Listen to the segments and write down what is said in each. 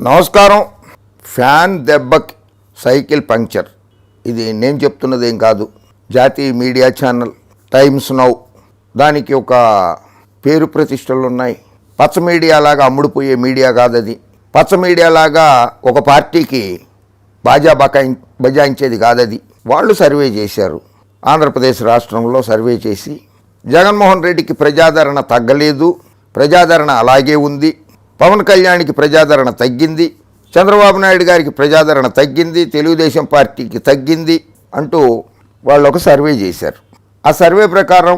నమస్కారం. ఫ్యాన్ దెబ్బకి cycle puncture. ఇది నేను చెప్తున్నది ఏం కాదు. జాతీయ మీడియా ఛానల్ టైమ్స్ నౌ. దానికి ఒక పేరు ప్రతిష్టలు ఉన్నాయి. పచ్చ మీడియా లాగా అమ్ముడుపోయే మీడియా కాదది. పచ్చ మీడియా లాగా ఒక పార్టీకి బాజా బకాయి బజాయించేది కాదది. వాళ్ళు సర్వే చేశారు. ఆంధ్రప్రదేశ్ రాష్ట్రంలో సర్వే చేసి జగన్మోహన్ రెడ్డికి ప్రజాదరణ తగ్గలేదు. ప్రజాదరణ అలాగే ఉంది. పవన్ కళ్యాణ్కి ప్రజాదరణ తగ్గింది చంద్రబాబు నాయుడు గారికి ప్రజాదరణ తగ్గింది తెలుగుదేశం పార్టీకి తగ్గింది అంటూ వాళ్ళు ఒక సర్వే చేశారు. ఆ సర్వే ప్రకారం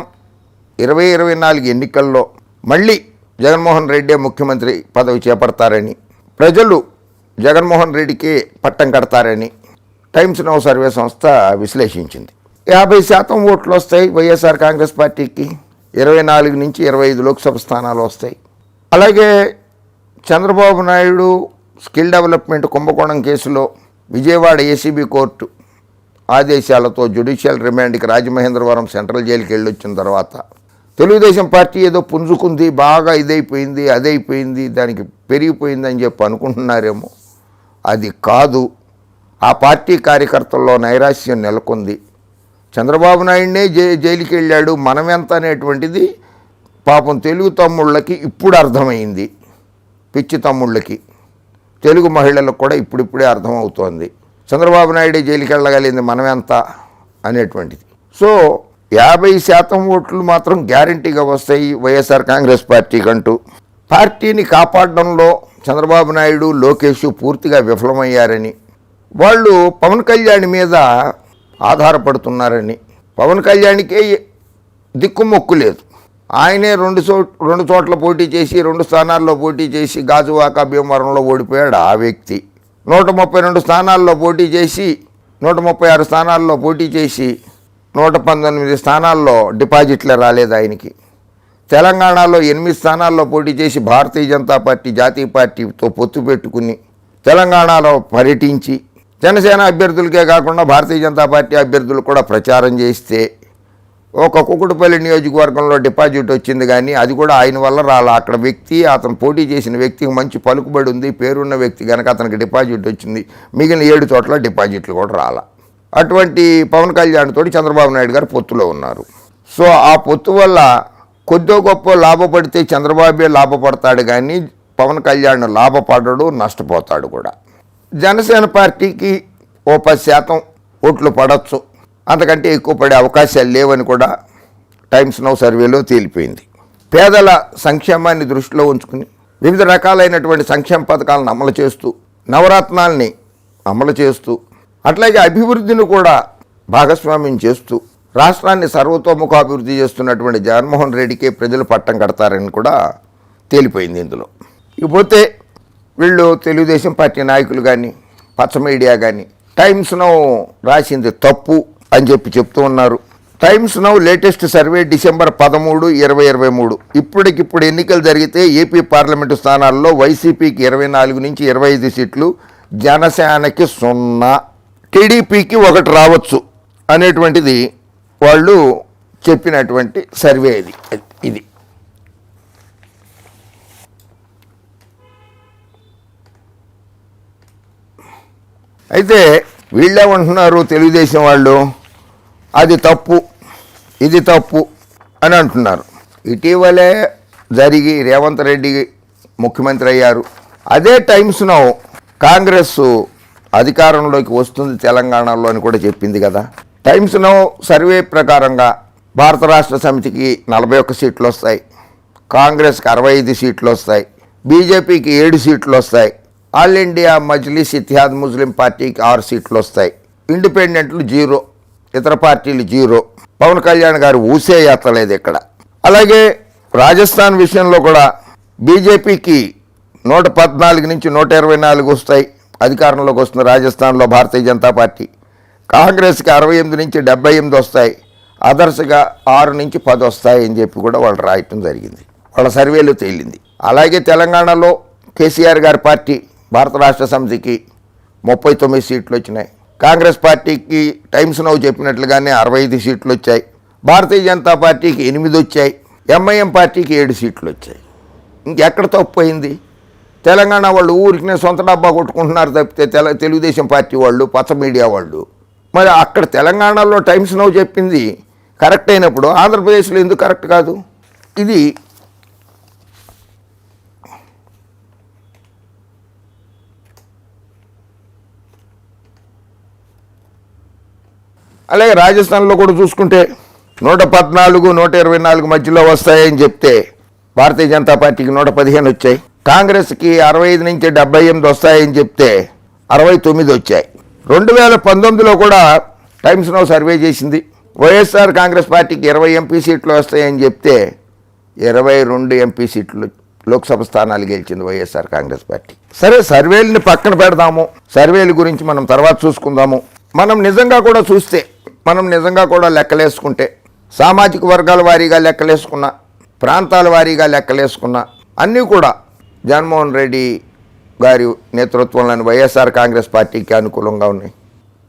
ఇరవై ఇరవై నాలుగు ఎన్నికల్లో మళ్ళీ జగన్మోహన్ రెడ్డే ముఖ్యమంత్రి పదవి చేపడతారని ప్రజలు జగన్మోహన్ రెడ్డికి పట్టం కడతారని టైమ్స్ నౌ సర్వే సంస్థ విశ్లేషించింది. యాభై శాతం ఓట్లు వస్తాయి వైఎస్ఆర్ కాంగ్రెస్ పార్టీకి ఇరవై నాలుగు నుంచి ఇరవై ఐదు లోక్సభ స్థానాలు వస్తాయి. అలాగే చంద్రబాబు నాయుడు స్కిల్ డెవలప్మెంట్ కుంభకోణం కేసులో విజయవాడ ఏసీబీ కోర్టు ఆదేశాలతో జ్యుడిషియల్ రిమాండ్కి రాజమహేంద్రవరం సెంట్రల్ జైలుకి వెళ్ళొచ్చిన తర్వాత తెలుగుదేశం పార్టీ ఏదో పుంజుకుంది బాగా ఇదైపోయింది అదైపోయింది దానికి పెరిగిపోయిందని చెప్పి అనుకుంటున్నారేమో. అది కాదు. ఆ పార్టీ కార్యకర్తల్లో నైరాశ్యం నెలకొంది. చంద్రబాబు నాయుడినే జై జైలుకి వెళ్ళాడు మనమెంత అనేటువంటిది పాపం తెలుగు తమ్ముళ్ళకి ఇప్పుడు అర్థమైంది. పిచ్చి తమ్ముళ్ళకి. తెలుగు మహిళలకు కూడా ఇప్పుడిప్పుడే అర్థమవుతోంది. చంద్రబాబు నాయుడు జైలుకి వెళ్ళగలిగింది మనమెంత అనేటువంటిది. సో యాభై శాతం ఓట్లు మాత్రం గ్యారంటీగా వస్తాయి వైఎస్ఆర్ కాంగ్రెస్ పార్టీకి అంటూ పార్టీని కాపాడడంలో చంద్రబాబు నాయుడు లోకేష్ పూర్తిగా విఫలమయ్యారని. వాళ్ళు పవన్ కళ్యాణ్ మీద ఆధారపడుతున్నారని. పవన్ కళ్యాణ్కే దిక్కుమొక్కు లేదు. ఆయనే రెండు చో రెండు చోట్ల పోటీ చేసి రెండు స్థానాల్లో పోటీ చేసి గాజువాక భీమవరంలో ఓడిపోయాడు ఆ వ్యక్తి. నూట ముప్పై రెండు స్థానాల్లో పోటీ చేసి నూట ముప్పై ఆరు స్థానాల్లో పోటీ చేసి నూట పంతొమ్మిది స్థానాల్లో డిపాజిట్లు రాలేదు ఆయనకి. తెలంగాణలో ఎనిమిది స్థానాల్లో పోటీ చేసి భారతీయ జనతా పార్టీ జాతీయ పార్టీతో పొత్తు పెట్టుకుని తెలంగాణలో పర్యటించి జనసేన అభ్యర్థులకే కాకుండా భారతీయ జనతా పార్టీ అభ్యర్థులు కూడా ప్రచారం చేస్తే ఒక కుకుడుపల్లి నియోజకవర్గంలో డిపాజిట్ వచ్చింది కానీ అది కూడా ఆయన వల్ల రాలా. అక్కడ వ్యక్తి అతను పోటీ చేసిన వ్యక్తికి మంచి పలుకుబడి ఉంది. పేరున్న వ్యక్తి కనుక అతనికి డిపాజిట్ వచ్చింది. మిగిలిన ఏడు చోట్ల డిపాజిట్లు కూడా రాలా. అటువంటి పవన్ కళ్యాణ్ తోటి చంద్రబాబు నాయుడు గారు పొత్తులో ఉన్నారు. సో ఆ పొత్తు వల్ల కొద్దో గొప్ప లాభపడితే చంద్రబాబే లాభపడతాడు కానీ పవన్ కళ్యాణ్ లాభపడడు నష్టపోతాడు కూడా. జనసేన పార్టీకి ఓ పది శాతం ఓట్లు పడవచ్చు అంతకంటే ఎక్కువ పడే అవకాశాలు లేవని కూడా టైమ్స్ నౌ సర్వేలో తేలిపోయింది. పేదల సంక్షేమాన్ని దృష్టిలో ఉంచుకుని వివిధ రకాలైనటువంటి సంక్షేమ పథకాలను అమలు చేస్తూ నవరత్నాల్ని అమలు చేస్తూ అట్లాగే అభివృద్ధిని కూడా భాగస్వామ్యం చేస్తూ రాష్ట్రాన్ని సర్వతోముఖ అభివృద్ధి చేస్తున్నటువంటి జగన్మోహన్ రెడ్డికే ప్రజలు పట్టం కడతారని కూడా తేలిపోయింది ఇందులో. ఇకపోతే వీళ్ళు తెలుగుదేశం పార్టీ నాయకులు కానీ పచ్చ మీడియా కానీ టైమ్స్ను రాసింది తప్పు. అని చెప్పి చెప్తూ ఉన్నారు. Times Now latest survey December పదమూడు ఇరవై ఇరవై మూడు. ఇప్పటికిప్పుడు ఎన్నికలు జరిగితే ఏపీ పార్లమెంటు స్థానాల్లో వైసీపీకి ఇరవై నాలుగు నుంచి ఇరవై ఐదు సీట్లు జనసేనకి సున్నా టీడీపీకి ఒకటి రావచ్చు అనేటువంటిది వాళ్ళు చెప్పినటువంటి సర్వే ఇది. ఇది. అయితే వీళ్ళేమంటున్నారు తెలుగుదేశం వాళ్ళు? అది తప్పు ఇది తప్పు అని అంటున్నారు. ఇటీవలే జరిగి రేవంత్ రెడ్డి ముఖ్యమంత్రి అయ్యారు. అదే టైమ్స్ను కాంగ్రెస్ అధికారంలోకి వస్తుంది తెలంగాణలో అని కూడా చెప్పింది కదా. టైమ్స్ను సర్వే ప్రకారంగా భారత రాష్ట్ర సమితికి నలభై ఒక్క సీట్లు వస్తాయి. కాంగ్రెస్కి అరవై ఐదు సీట్లు వస్తాయి. బీజేపీకి ఏడు సీట్లు వస్తాయి. All India Majlis Ittehad Muslim పార్టీకి ఆరు సీట్లు వస్తాయి. ఇండిపెండెంట్లు జీరో. ఇతర పార్టీలు జీరో. పవన్ కళ్యాణ్ గారు ఊసే ఎత్తలేదు ఇక్కడ. అలాగే రాజస్థాన్ విషయంలో కూడా బీజేపీకి నూట పద్నాలుగు నుంచి నూట ఇరవై నాలుగు వస్తాయి. అధికారంలోకి వస్తుంది రాజస్థాన్లో భారతీయ జనతా పార్టీ. కాంగ్రెస్కి అరవై ఎనిమిది నుంచి డెబ్బై ఎనిమిది వస్తాయి. అదర్స్గా ఆరు నుంచి పది వస్తాయి అని చెప్పి కూడా వాళ్ళు రాయటం జరిగింది. వాళ్ళ సర్వేలో తేలింది. అలాగే తెలంగాణలో కేసీఆర్ గారి పార్టీ భారత రాష్ట్ర సమితికి ముప్పై తొమ్మిది సీట్లు వచ్చినాయి. కాంగ్రెస్ పార్టీకి టైమ్స్ నౌ చెప్పినట్లుగానే అరవై ఐదు సీట్లు వచ్చాయి. భారతీయ జనతా పార్టీకి ఎనిమిది వచ్చాయి. ఎంఐఎం పార్టీకి ఏడు సీట్లు వచ్చాయి. ఇంకెక్కడ తప్పు అయింది? తెలంగాణ వాళ్ళు ఊరికినే సొంత డబ్బా కొట్టుకుంటున్నారు తప్పితే తెల తెలుగుదేశం పార్టీ వాళ్ళు పచ్చ మీడియా వాళ్ళు. మరి అక్కడ తెలంగాణలో టైమ్స్ నవ్వు చెప్పింది కరెక్ట్ అయినప్పుడు ఆంధ్రప్రదేశ్లో ఎందుకు కరెక్ట్ కాదు? ఇది అలాగే రాజస్థాన్లో కూడా చూసుకుంటే నూట పద్నాలుగు నూట ఇరవై నాలుగు మధ్యలో వస్తాయని చెప్తే భారతీయ జనతా పార్టీకి నూట పదిహేను వచ్చాయి. కాంగ్రెస్కి అరవై ఐదు నుంచి డెబ్బై ఎనిమిది వస్తాయని చెప్తే అరవై తొమ్మిది వచ్చాయి. రెండు వేల పంతొమ్మిదిలో కూడా టైమ్స్ నో సర్వే చేసింది. వైఎస్ఆర్ కాంగ్రెస్ పార్టీకి ఇరవై ఎంపీ సీట్లు వస్తాయని చెప్తే ఇరవై రెండు ఎంపీ సీట్లు లోక్సభ స్థానాలు గెలిచింది వైఎస్ఆర్ కాంగ్రెస్ పార్టీ. సరే సర్వేలని పక్కన పెడదాము. సర్వేల గురించి మనం తర్వాత చూసుకుందాము. మనం నిజంగా కూడా చూస్తే మనం నిజంగా కూడా లెక్కలేసుకుంటే సామాజిక వర్గాల వారీగా లెక్కలేసుకున్న ప్రాంతాల వారీగా లెక్కలేసుకున్న అన్నీ కూడా జగన్మోహన్ రెడ్డి గారి నేతృత్వంలోని వైఎస్ఆర్ కాంగ్రెస్ పార్టీకి అనుకూలంగా ఉన్నాయి.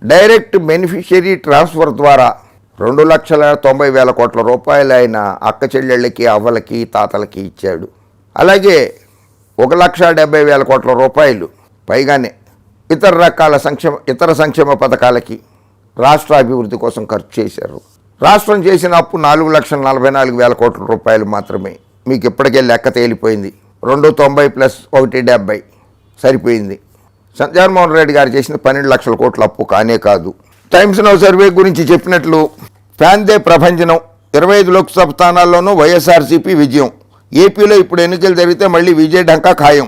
డైరెక్ట్ బెనిఫిషియరీ ట్రాన్స్ఫర్ ద్వారా రెండు లక్షల తొంభై వేల కోట్ల రూపాయలు ఆయన అక్క చెల్లెళ్ళకి అవ్వలకి తాతలకి ఇచ్చాడు. అలాగే ఒక లక్ష డెబ్బై వేల కోట్ల రూపాయలు పైగానే ఇతర రకాల సంక్షేమ ఇతర సంక్షేమ పథకాలకి రాష్ట్ర అభివృద్ధి కోసం ఖర్చు చేశారు. రాష్ట్రం చేసిన అప్పు నాలుగు లక్షల నలభై నాలుగు వేల కోట్ల రూపాయలు మాత్రమే. మీకు ఇప్పటికే లెక్క తేలిపోయింది. రెండు తొంభై ప్లస్ ఒకటి డెబ్బై సరిపోయింది. స- జగన్మోహన్ రెడ్డి గారు చేసిన పన్నెండు లక్షల కోట్ల అప్పు కానే కాదు. టైమ్స్ నౌ సర్వే గురించి చెప్పినట్లు ఫ్యాన్దే ప్రభంజనం ఇరవై ఐదు లోక్సభ స్థానాల్లోనూ వైఎస్ఆర్సీపీ విజయం. ఏపీలో ఇప్పుడు ఎన్నికలు జరిగితే మళ్ళీ విజయ డంకా ఖాయం.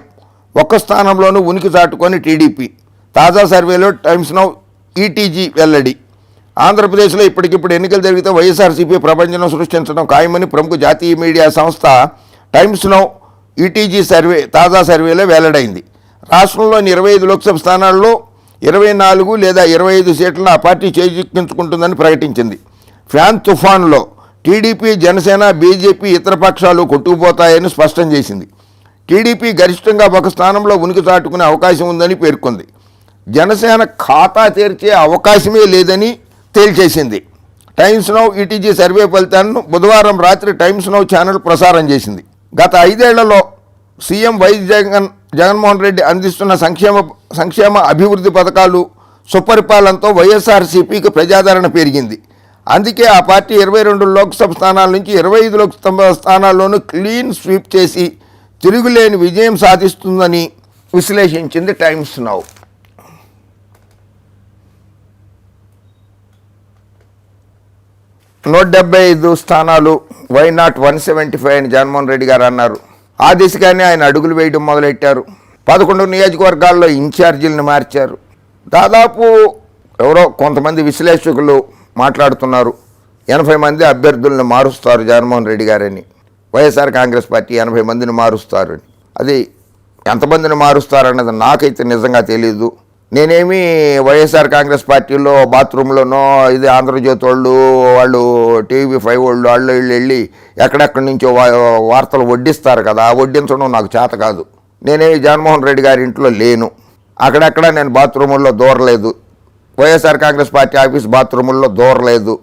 ఒక్క స్థానంలోనూ ఉనికి చాటుకొని టీడీపీ. తాజా సర్వేలో టైమ్స్ నౌ ఈటీజీ వెల్లడి ఆంధ్రప్రదేశ్లో ఇప్పటికిప్పుడు ఎన్నికలు జరిగితే వైఎస్ఆర్సీపీ ప్రపంచం సృష్టించడం ఖాయమని ప్రముఖ జాతీయ మీడియా సంస్థ టైమ్స్ నౌ ఈటీజీ సర్వే తాజా సర్వేలో వెల్లడైంది. రాష్ట్రంలోని ఇరవై ఐదు లోక్సభ స్థానాల్లో ఇరవై నాలుగు లేదా ఇరవై ఐదు సీట్లను ఆ పార్టీ చేజిక్కించుకుంటుందని ప్రకటించింది. ఫ్యాన్ తుఫాన్లో టీడీపీ జనసేన బీజేపీ ఇతర పక్షాలు కొట్టుకుపోతాయని స్పష్టం చేసింది. టీడీపీ గరిష్టంగా ఒక స్థానంలో ఉనికి చాటుకునే అవకాశం ఉందని పేర్కొంది. జనసేన ఖాతా తెరిచే అవకాశమే లేదని తేల్చేసింది. టైమ్స్ నౌ ఈటీజీ సర్వే ఫలితాలను బుధవారం రాత్రి టైమ్స్ నౌ ఛానల్ ప్రసారం చేసింది. గత ఐదేళ్ళలో సీఎం వై జగన్ జగన్మోహన్ రెడ్డి అందిస్తున్న సంక్షేమ సంక్షేమ అభివృద్ధి పథకాలు సుపరిపాలనతో వైఎస్ఆర్సీపీకి ప్రజాదరణ పెరిగింది. అందుకే ఆ పార్టీ ఇరవై రెండు లోక్సభ స్థానాల నుంచి ఇరవై ఐదు లోక్సభ స్థానాల్లోనూ క్లీన్ స్వీప్ చేసి తిరుగులేని విజయం సాధిస్తుందని విశ్లేషించింది టైమ్స్ నౌ నూట డెబ్బై ఐదు స్థానాలు why not one seventy five అని జగన్మోహన్ రెడ్డి గారు అన్నారు. ఆ దిశగానే ఆయన అడుగులు వేయడం మొదలెట్టారు. పదకొండు నియోజకవర్గాల్లో ఇన్ఛార్జీలను మార్చారు. దాదాపు ఎవరో కొంతమంది విశ్లేషకులు మాట్లాడుతున్నారు. ఎనభై మంది అభ్యర్థులను మారుస్తారు జగన్మోహన్ రెడ్డి గారని. వైఎస్ఆర్ కాంగ్రెస్ పార్టీ ఎనభై మందిని మారుస్తారని. అది ఎంతమందిని మారుస్తారన్నది నాకైతే నిజంగా తెలియదు నేనేమి వైఎస్ఆర్ కాంగ్రెస్ పార్టీలో బాత్రూంలోనో ఇది ఆంధ్రజ్యోతి వాళ్ళు వాళ్ళు టీవీ ఫైవ్ వాళ్ళు వాళ్ళు వీళ్ళు వెళ్ళి ఎక్కడెక్కడి నుంచో వార్తలు వడ్డిస్తారు కదా ఆ వడ్డించడం నాకు చేత కాదు. నేనేమి జగన్మోహన్ రెడ్డి గారి ఇంట్లో లేను. అక్కడెక్కడ నేను బాత్రూముల్లో దూరలేదు. వైఎస్ఆర్ కాంగ్రెస్ పార్టీ ఆఫీస్ బాత్రూముల్లో దూరలేదు.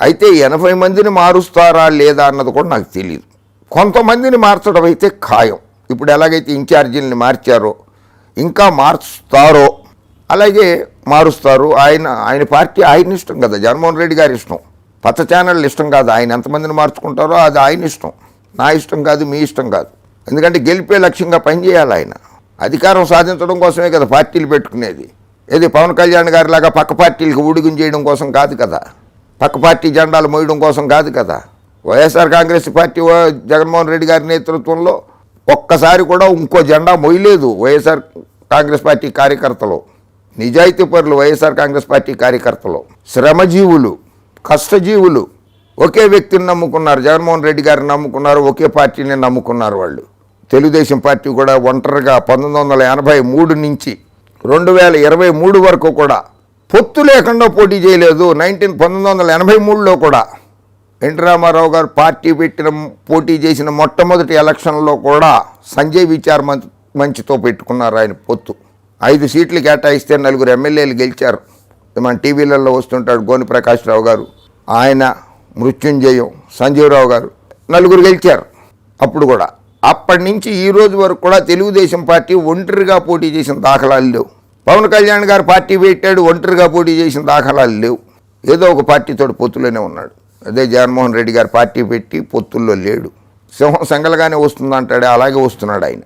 అయితే ఎనభై మందిని మారుస్తారా లేదా అన్నది కూడా నాకు తెలియదు కొంతమందిని మార్చడం అయితే ఖాయం. ఇప్పుడు ఎలాగైతే ఇన్ఛార్జీలని మార్చారో ఇంకా మార్చుతారో అలాగే మారుస్తారు. ఆయన ఆయన పార్టీ ఆయన ఇష్టం కదా. జగన్మోహన్ రెడ్డి గారి ఇష్టం. పచ్చ ఛానళ్ళు ఇష్టం కాదు. ఆయన ఎంతమందిని మార్చుకుంటారో అది ఆయన ఇష్టం. నా ఇష్టం కాదు మీ ఇష్టం కాదు. ఎందుకంటే గెలిపే లక్ష్యంగా పనిచేయాలి ఆయన. అధికారం సాధించడం కోసమే కదా పార్టీలు పెట్టుకునేది. ఏది పవన్ కళ్యాణ్ గారి లాగా పక్క పార్టీలకు ఊడిగం చేయడం కోసం కాదు కదా. పక్క పార్టీ జెండాలు మోయడం కోసం కాదు కదా. వైఎస్ఆర్ కాంగ్రెస్ పార్టీ జగన్మోహన్ రెడ్డి గారి నేతృత్వంలో ఒక్కసారి కూడా ఇంకో జెండా మొయ్యలేదు వైఎస్ఆర్ కాంగ్రెస్ పార్టీ కార్యకర్తలు. నిజాయితీ పరులు వైఎస్ఆర్ కాంగ్రెస్ పార్టీ కార్యకర్తలు శ్రమజీవులు కష్టజీవులు ఒకే వ్యక్తిని నమ్ముకున్నారు జగన్మోహన్ రెడ్డి గారిని నమ్ముకున్నారు ఒకే పార్టీని నమ్ముకున్నారు వాళ్ళు. తెలుగుదేశం పార్టీ కూడా ఒంటరిగా పంతొమ్మిది వందల ఎనభై మూడు నుంచి రెండు వేల ఇరవై మూడు వరకు కూడా పొత్తు లేకుండా పోటీ చేయలేదు. నైన్టీన్ పంతొమ్మిది వందల ఎనభై మూడులో కూడా ఎన్టీ రామారావు గారు పార్టీ పెట్టిన పోటీ చేసిన మొట్టమొదటి ఎలక్షన్లో కూడా సంజయ్ విచార్ మంచ్ మంచితో పెట్టుకున్నారు ఆయన పొత్తు. ఐదు సీట్లు కేటాయిస్తే నలుగురు ఎమ్మెల్యేలు గెలిచారు. మన టీవీలలో వస్తుంటాడు గోని ప్రకాష్ రావు గారు. ఆయన మృత్యుంజయం సంజీవరావు గారు. నలుగురు గెలిచారు. అప్పుడు కూడా. అప్పటి నుంచి ఈ రోజు వరకు కూడా తెలుగుదేశం పార్టీ ఒంటరిగా పోటీ చేసిన దాఖలాలు లేవు. పవన్ కళ్యాణ్ గారు పార్టీ పెట్టాడు ఒంటరిగా పోటీ చేసిన దాఖలాలు లేవు. ఏదో ఒక పార్టీతో పొత్తులోనే ఉన్నాడు. అదే జగన్మోహన్ రెడ్డి గారు పార్టీ పెట్టి పొత్తుల్లో లేడు. సింహం సంగలగానే వస్తుందంటాడే అలాగే వస్తున్నాడు ఆయన.